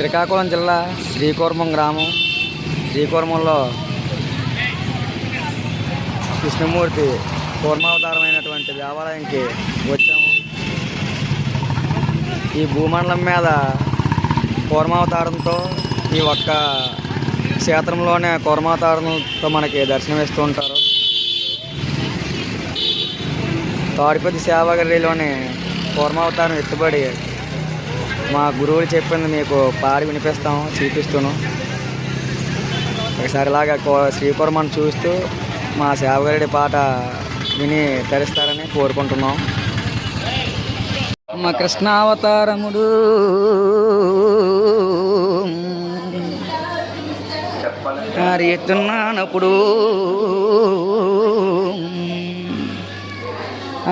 శ్రీకాకుళం జిల్లా శ్రీకూర్మం గ్రామం. శ్రీకూర్మంలో కృష్ణమూర్తి కూర్మావతారమైనటువంటి దేవాలయంకి వచ్చాము. ఈ భూమండలం మీద కూర్మావతారంతో ఈ ఒక్క క్షేత్రంలోనే కూర్మావతారంతో మనకి దర్శనమిస్తూ ఉంటారు. తాడిపతి సేవగిరిలోని కూర్మావతారం ఎత్తుబడి మా గురువులు చెప్పింది మీకు పాడి వినిపిస్తాం చూపిస్తాను. ఒకసారి ఇలాగ కో- చూస్తూ మా సేవగారి పాట విని తరిస్తారని కోరుకుంటున్నాం. మా కృష్ణావతారముడు. మరి ఎత్తున్నానప్పుడు.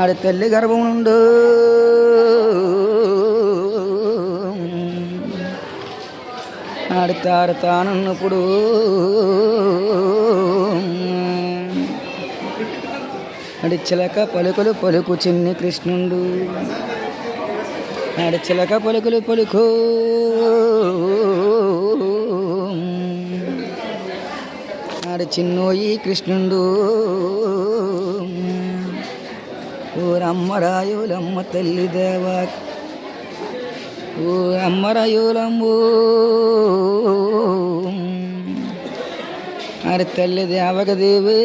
ఆడి తల్లి గర్భం నుండు ఆడుతారు తానన్నప్పుడు చిలక పలుకులు పలుకు చిన్ని కృష్ణుడు. చిలక పలుకులు పలుకు. ఆడ చిన్నోయి కృష్ణుండు. ఊరమ్మరాయులమ్మ తల్లి దేవా ఓ అమ్మరాయులమ్ము అరే తల్లి దేవకదేవి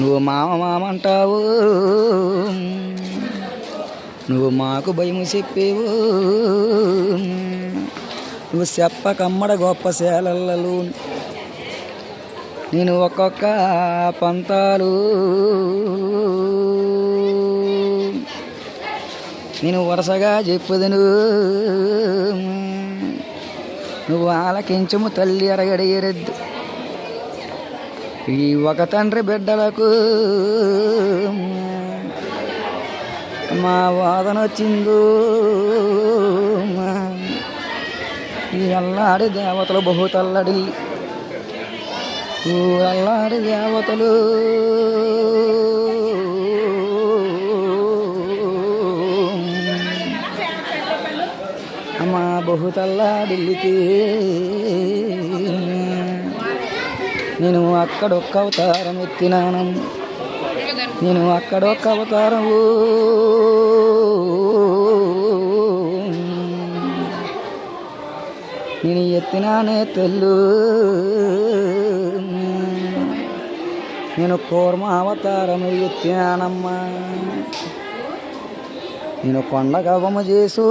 నువ్వు మామ మామ అంటావు. నువ్వు మాకు భయము చెప్పేవు. నువ్వు చెప్పకమ్మడ గొప్ప శాలలలో నేను ఒక్కొక్క పంతాలు. నేను వరుసగా చెప్పుదును. నువ్వు ఆలకించము తల్లి అరగడేరద్దు ఈ ఒక తండ్రి బిడ్డలకు మా వాదన వచ్చిందో. ఈ అల్లాడి దేవతలు బహుతల్లడి అల్లాడి దేవతలు అమ్మా నేను అక్కడొక్క అవతారం ఎత్తినాను నేను అక్కడొక్క అవతారము. నేను ఎత్తినానే తెల్లు. నేను కూర్మ అవతారం ఎత్తినానమ్మా. నేను కొండగవము చేసు.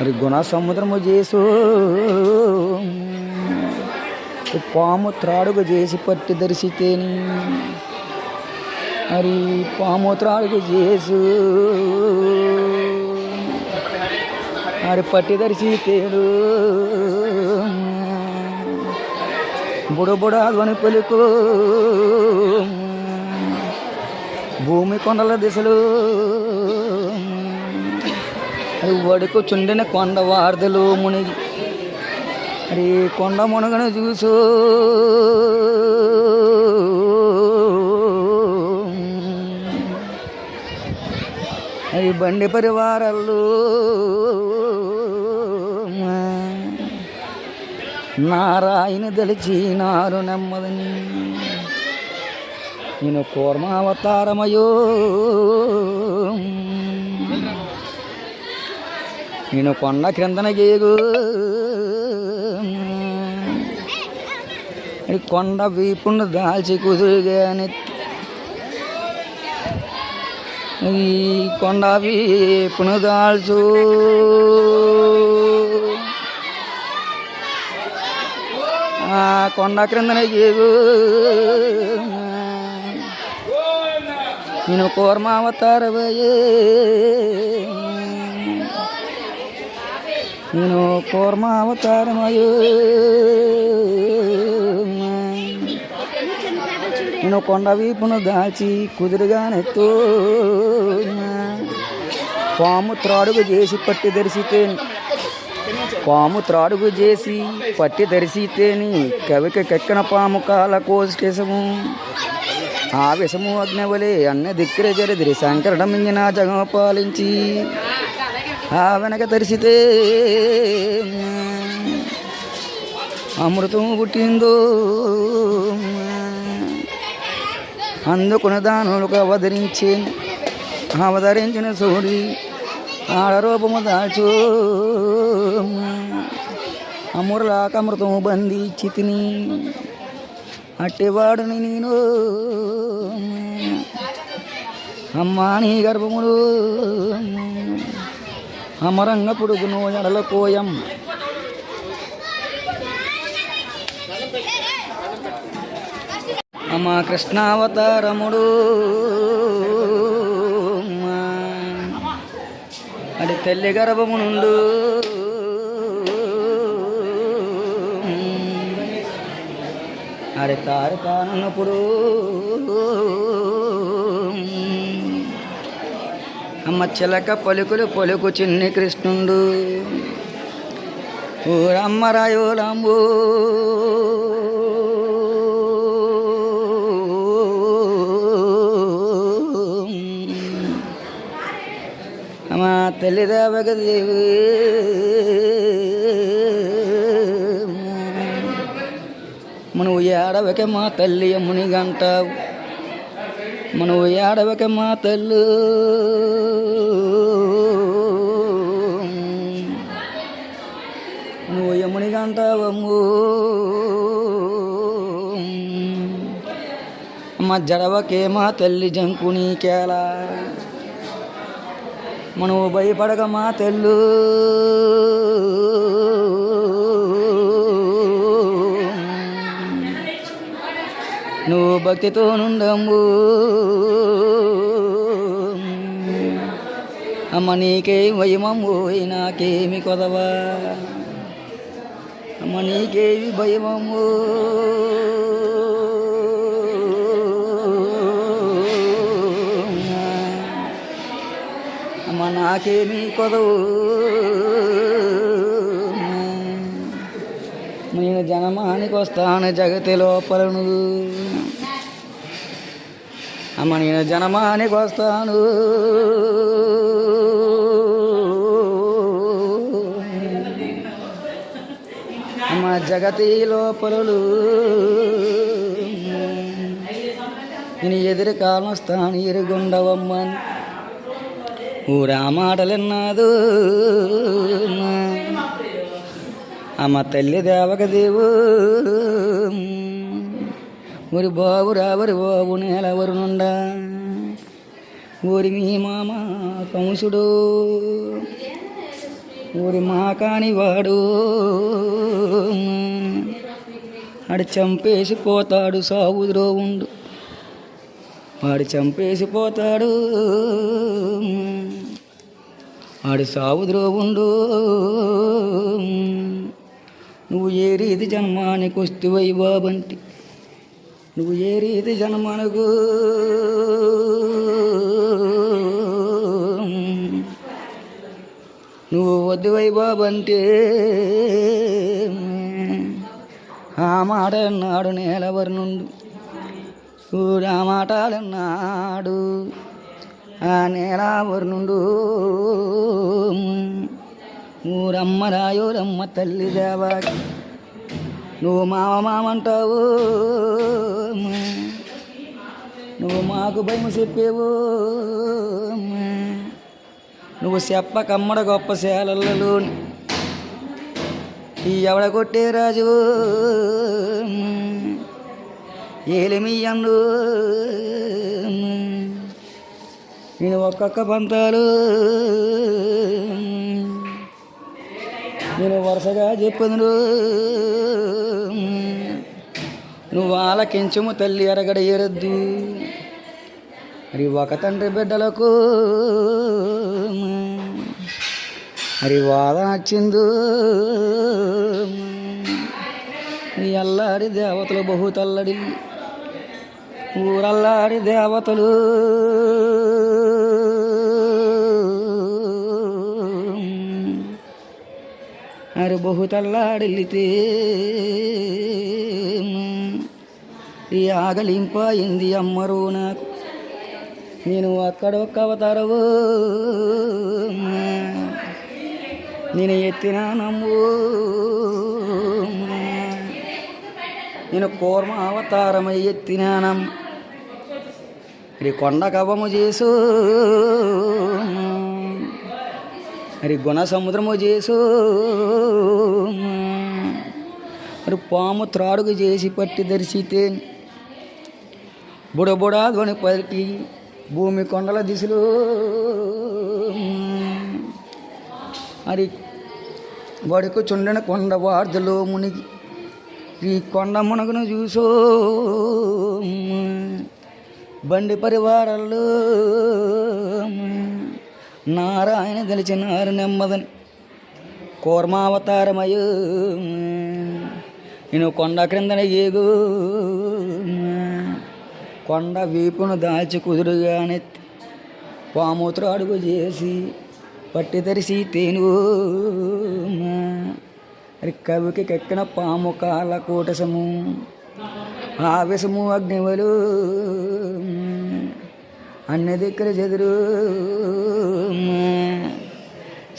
మరి గుణ సముద్రము చేసు. పాము త్రాడుగు చేసి పట్టి దర్శితేని. మరి పాము త్రాడుగు చేసు. మరి పట్టి దర్శితేడు. బుడబుడ ధ్వని పలుకు. భూమి కొండల దిశలు. వడుకు చుండిన కొండ వార్దలు మునిగి మరి కొండ మునగను చూసు. అది బండి పరివారాలు నారాయణ దలిచినారు నెమ్మదని. నేను కూర్మావతారమయో. నేను కొండ క్రిందన గేగు. ఈ కొండ వీపును దాల్చి కుదురుగాని. ఈ కొండ వీపును దాల్చు. ఆ కొండ క్రిందన గేగు. నేను కూర్మావతారవయే. నేను కూర్మావతారమయో. నేను కొండ వీపును దాచి కుదురుగానెత్తు. పాము త్రాడుగు చేసి పట్టి ధరిసితేని పాము త్రాడుగు చేసి పట్టి ధరిసితేని కవిక కెక్కన పాము కాల కోసేసము ఆ విషము అగ్నవలే అన్న దిక్కురే జరిదిరి. శంకరుడ మింగిన జగమ పాలించి ఆ వెనక తరిసితే అమృతం పుట్టిందో అందుకుని దానులకు అవతరించి అవతరించిన సూడి ఆడరూపము దాచు. అమృలాకమృతము బంది చితిని అట్టివాడుని నేను. అమ్మా నీ గర్భములు అమరంగ పుడుగును ఎడల కోయం అమ్మ. కృష్ణావతారముడు అది తల్లి గర్భము నుండు అరే తారు కానున్నప్పుడు అమ్మ చిలక పలుకులు పలుకు చిన్ని కృష్ణుడు. ఊరమ్మ రాయోలంబు. అమ్మ తల్లిదేవక దేవి మనవు ఏడవక మా తల్లి అమ్ముని గంటావు మనవు ఏడవక మా తల్లు. నువ్వు యముని గంటావమ్ము అమ్మ జడవకే మా తల్లి జంకునీకేలా మనవు భయపడక మా తెల్లు. భక్తితో నుండము అమ్మ నీకే భయమమ్ము నాకేమి కొదవా? అమ్మ నీకేమి భయమము అమ్మ నాకేమి కొదవు? నేను జనమానికి వస్తాను జగతి లోపలను అమ్మ నేను జనమానికి వస్తాను అమ్మ జగతి లోపలు నేను ఎదురు కాలం వస్తాను ఊరా ఊరా మాటలన్నాదు అమ్మ తల్లి దేవక దేవు ఒరి బాబు రావరి బాబు నేలవరు నుండా ఊరి మీ మామ కంసుడు ఊరి మా కాని వాడు ఆడు చంపేసి పోతాడు సావుదురో ఉండు వాడు చంపేసి పోతాడు వాడు సావుదురో ఉండు నువ్వు ఏ రీతి జన్మానికి వస్తువై బాబంటి నువ్వు ఏ రీతి జన్మనుగు నువ్వు వద్దువై అంటే ఆ మాట అన్నాడు నేలవరి నుండు. ఊరా మాటలన్నాడు ఆ నేలావరి నుండు. ఊరమ్మ రాయో రమ్మ తల్లి దేవాకి నువ్వు మామ మామంటావు. నువ్వు మాకు భయం చెప్పేవు. నువ్వు చెప్పకమ్మడ గొప్ప శాలలోని ఈ ఎవడ కొట్టే రాజు? ఏలిమి అన్ను నేను ఒక్కొక్క పంతాలు. నేను వరుసగా చెప్పదును నువ్వు ఆలకించము తల్లి అరగడ ఎరద్దు మరి ఒక తండ్రి బిడ్డలకు మరి వాదన వచ్చిందు నీ అల్లాడి దేవతలు బహుతల్లడి. ఊరల్లాడి దేవతలు. అరే బహుతల్లాడిల్లితే ఈ ఆగలింపాయింది అమ్మరు నాకు. నేను అక్కడ ఒక్క అవతారవు. నేను ఎత్తిన నమ్ము. నేను కూర్మ అవతారమై ఎత్తినానం ఇది కొండ కవము చేసు. మరి గుణ సముద్రము చేసు మరి పాము త్రాడుగు చేసి పట్టి దర్శితే బుడబుడా ధ్వని పలికి భూమి కొండల దిశలో మరి వడుకు చుండన కొండ వార్ధలో మునిగి ఈ కొండ మునగను చూసో బండి పరివారాల్లో నారాయణ తెలిచినారు నెమ్మదని. కూర్మావతారమయ్యో నేను కొండ క్రిందన ఏగు కొండ వీపును దాచి కుదురుగానెత్తి పామూత్ర అడుగు చేసి పట్టి తెరిసి తేను. మరి కవికి కెక్కిన పాము కాల కూటసము ఆవేశము అగ్నివలు. అన్ని చెదురు.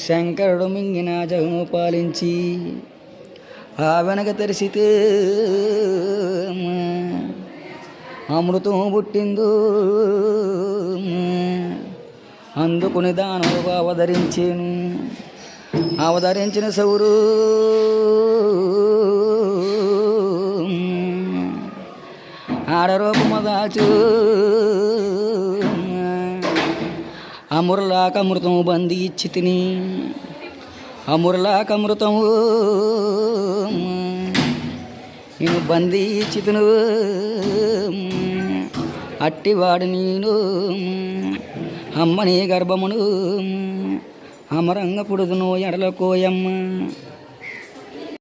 శంకరుడు మింగిన జగము పాలించి ఆ వెనక తెరిసితే అమృతం పుట్టిందో. అందుకుని దానవుగా అవతరించాను. అవతరించిన సౌరు. ఆడరూపమ దాచు అమృలాకమృతము బంది ఇచ్చి తిని అమురలాకమృతము నేను బందీ ఇచ్చి తిను అట్టివాడు నేను. అమ్మని గర్భమును అమరంగ పుడుదును ఎడల కోయమ్మ.